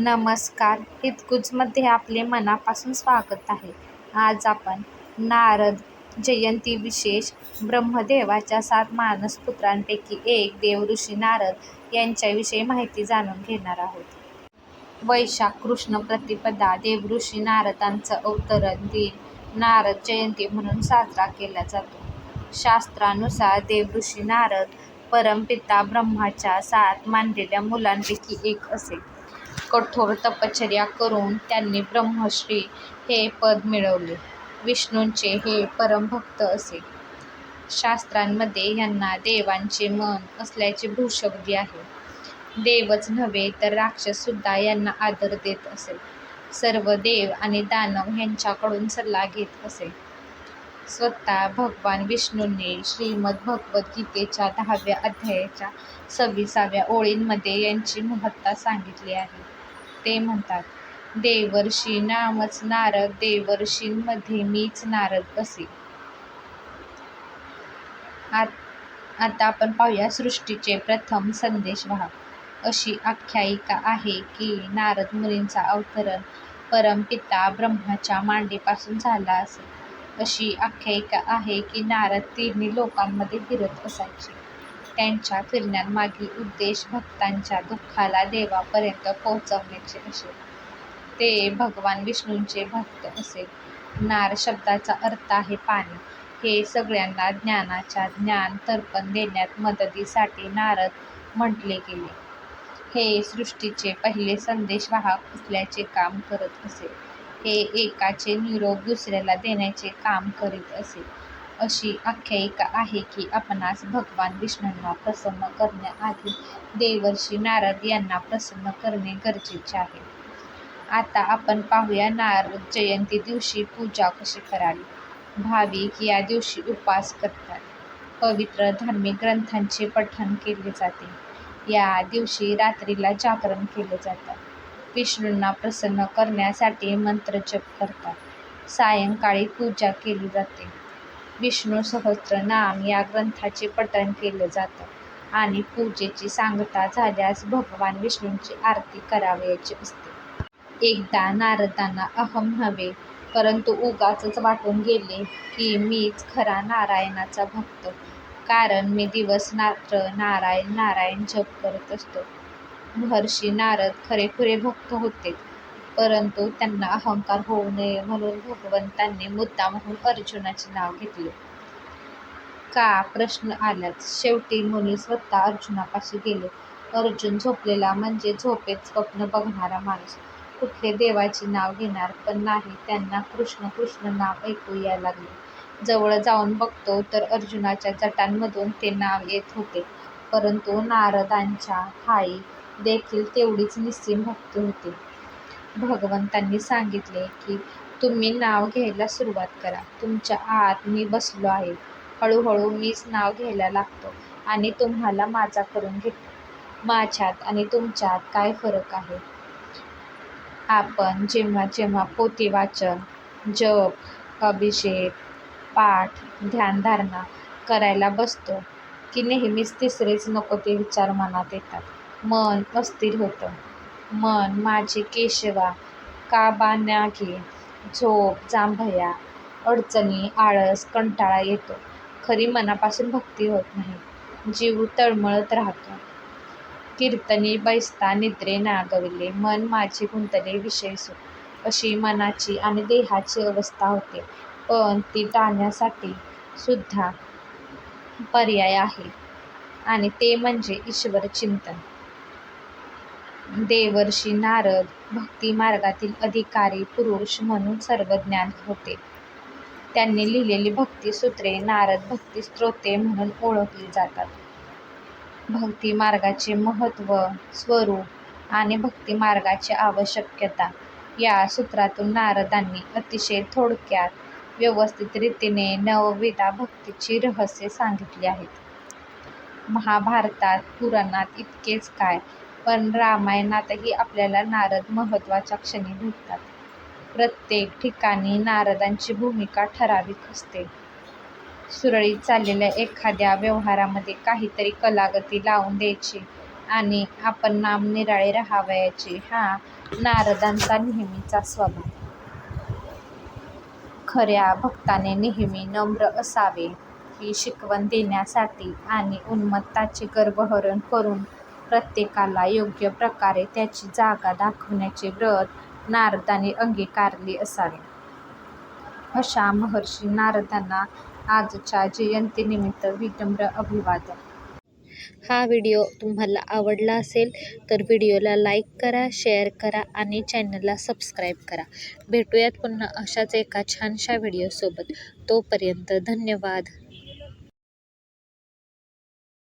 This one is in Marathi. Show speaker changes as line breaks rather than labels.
नमस्कार. हितगुजमध्ये आपले मनापासून स्वागत आहे. आज आपण नारद जयंती विशेष ब्रह्मदेवाच्या सात मानसपुत्रांपैकी एक देवऋषी नारद यांच्याविषयी माहिती जाणून घेणार आहोत. वैशाख कृष्ण प्रतिपदा देवऋषी नारदांचं अवतरण दिन नारद जयंती म्हणून साजरा केला जातो. शास्त्रानुसार देवऋषी नारद परमपिता ब्रह्माच्या सात मानलेल्या मुलांपैकी एक असे. कठोर तपश्चर्या करून त्यांनी ब्रह्मश्री हे पद मिळवले. विष्णूंचे हे परमभक्त असे. शास्त्रांमध्ये यांना देवांचे मन असल्याची भूशब्दी आहे. देवच नव्हे तर राक्षससुद्धा यांना आदर देत असे. सर्व देव आणि दानव यांच्याकडून सल्ला घेत असे. स्वतः भगवान विष्णूंनी श्रीमद भगवद्गीतेच्या दहाव्या अध्यायाच्या सव्वीसाव्या ओळींमध्ये यांची महत्ता सांगितली आहे. ते म्हणतात देवर्षी नामच नारद देवर्षींमध्ये मीच नारद असे. आता आपण पाहूया सृष्टीचे प्रथम संदेशवाहक अशी आख्यायिका आहे की नारद मुनींचा अवतरण परमपिता ब्रह्माच्या मांडीपासून झाला असे. अशी आख्यायिका आहे की नारद तिन्ही लोकांमध्ये फिरत असायचे. त्यांच्या फिरण्यामागील उद्देश भक्तांच्या दुःखाला देवापर्यंत पोहोचवण्याचे असे. ते भगवान विष्णूंचे भक्त असे. नार शब्दाचा अर्थ आहे पाणी. हे सगळ्यांना ज्ञानाच्या ज्ञान तर्पण देण्यात मदतीसाठी नारद म्हटले गेले. हे सृष्टीचे पहिले संदेशवाहक असल्याचे काम करत असे. हे एकाचे निरोप दुसऱ्याला देण्याचे काम करीत असे. अशी आख्यायिका आहे की आपणास भगवान विष्णूंना प्रसन्न करण्याआधी देवर्षी नारद यांना प्रसन्न करणे गरजेचे आहे. आता आपण पाहूया नारद जयंती दिवशी पूजा कशी करावी? भाविक या दिवशी उपवास करतात. पवित्र धार्मिक ग्रंथांचे पठण केले जाते. या दिवशी रात्रीला जागरण केले जातात विष्णूंना प्रसन्न करण्यासाठी मंत्रजप करतात. सायंकाळी पूजा केली जाते. विष्णू सहस्त्रनाम या ग्रंथाचे पठण केलं जातं. आणि पूजेची सांगता झाल्यास भगवान विष्णूंची आरती करावयाची असते. एकदा नारदांना अहम नव्हे परंतु उगाच वाटून गेले की मीच खरा नारायणाचा भक्त कारण मी दिवस रात्र नारायण नारायण जप करत असतो. महर्षी नारद खरेखुरे भक्त होते. परंतु त्यांना अहंकार होऊ नये म्हणून भगवंतांनी मुद्दामहून अर्जुनाचे नाव घेतले. का? प्रश्न आलाच शेवटी मुनी स्वतः अर्जुनापाशी गेले. अर्जुन झोपलेला म्हणजे झोपेत स्वप्न बघणारा माणूस. कुठले देवाचे नाव घेणार पण नाही त्यांना कृष्ण कृष्ण नाव ऐकू यायला लागले. जवळ जाऊन बघतो तर अर्जुनाच्या जटांमधून ते नाव येत होते. परंतु नारदांच्या ठाई देखील तेवढीच निस्सीम भक्ती होती. भगवंतांनी सांगितले की तुम्ही नाव घ्यायला सुरुवात करा. तुमच्या आत मी बसलो आहे. हळूहळू मीच नाव घ्यायला लागतो आणि तुम्हाला माझा करून घेतो. माझ्यात आणि तुमच्यात काय फरक आहे? आपण जेव्हा जेव्हा पोती वाचन जप अभिषेक पाठ ध्यानधारणा करायला बसतो की नेहमीच तिसरेच नको ते विचार मनात येतात. मन अस्थिर होतं. मन माझे केशवा का नागे झोप जांभया अडचणी आळस कंटाळा येतो. खरी मनापासून भक्ती होत नाही. जीव तळमळत राहतो. कीर्तनी बैसता निद्रे नागविले मन माझे गुंतले विषय सुख अशी मनाची आणि देहाची अवस्था होते. पण ती टाळण्यासाठी सुद्धा पर्याय आहे. आणि ते म्हणजे ईश्वर चिंतन. देवर्षी नारद भक्तिमार्गातील अधिकारी पुरुष म्हणून सर्व ज्ञान होते. त्यांनी लिहिलेली भक्तिसूत्रे नारद भक्ती म्हणून ओळखली जातात. भक्तिमार्गाचे महत्त्व स्वरूप आणि भक्तिमार्गाची आवश्यकता या सूत्रातून नारदांनी अतिशय थोडक्यात व्यवस्थित रीतीने नवविधा भक्तीची रहस्ये सांगितली आहेत. महाभारतात पुराणात इतकेच काय पण रामायणातही आपल्याला नारद महत्त्वाच्या क्षणी भेटतात प्रत्येक ठिकाणी नारदांची भूमिका ठराविक असते सुरळीत चाललेल्या एखाद्या व्यवहारामध्ये काहीतरी कलागती लावून द्यायची आणि आपण नाम निराळे राहावयाचे हा नारदांचा नेहमीचा स्वभाव. खऱ्या भक्ताने नेहमी नम्र असावे ही शिकवण देण्यासाठी आणि उन्मत्ताचे गर्भहरण करून प्रत्येकाला योग्य प्रकारे त्याची जागा दाखवण्याचे व्रत नारदाने अंगीकारले असावे. अशा महर्षी नारदांना आजच्या जयंतीनिमित्त विनम्र अभिवादन. हा व्हिडिओ तुम्हाला आवडला असेल तर व्हिडिओला लाईक करा, शेअर करा आणि चॅनलला सबस्क्राईब करा. भेटूयात पुन्हा अशाच एका छानशा व्हिडिओसोबत. तोपर्यंत धन्यवाद.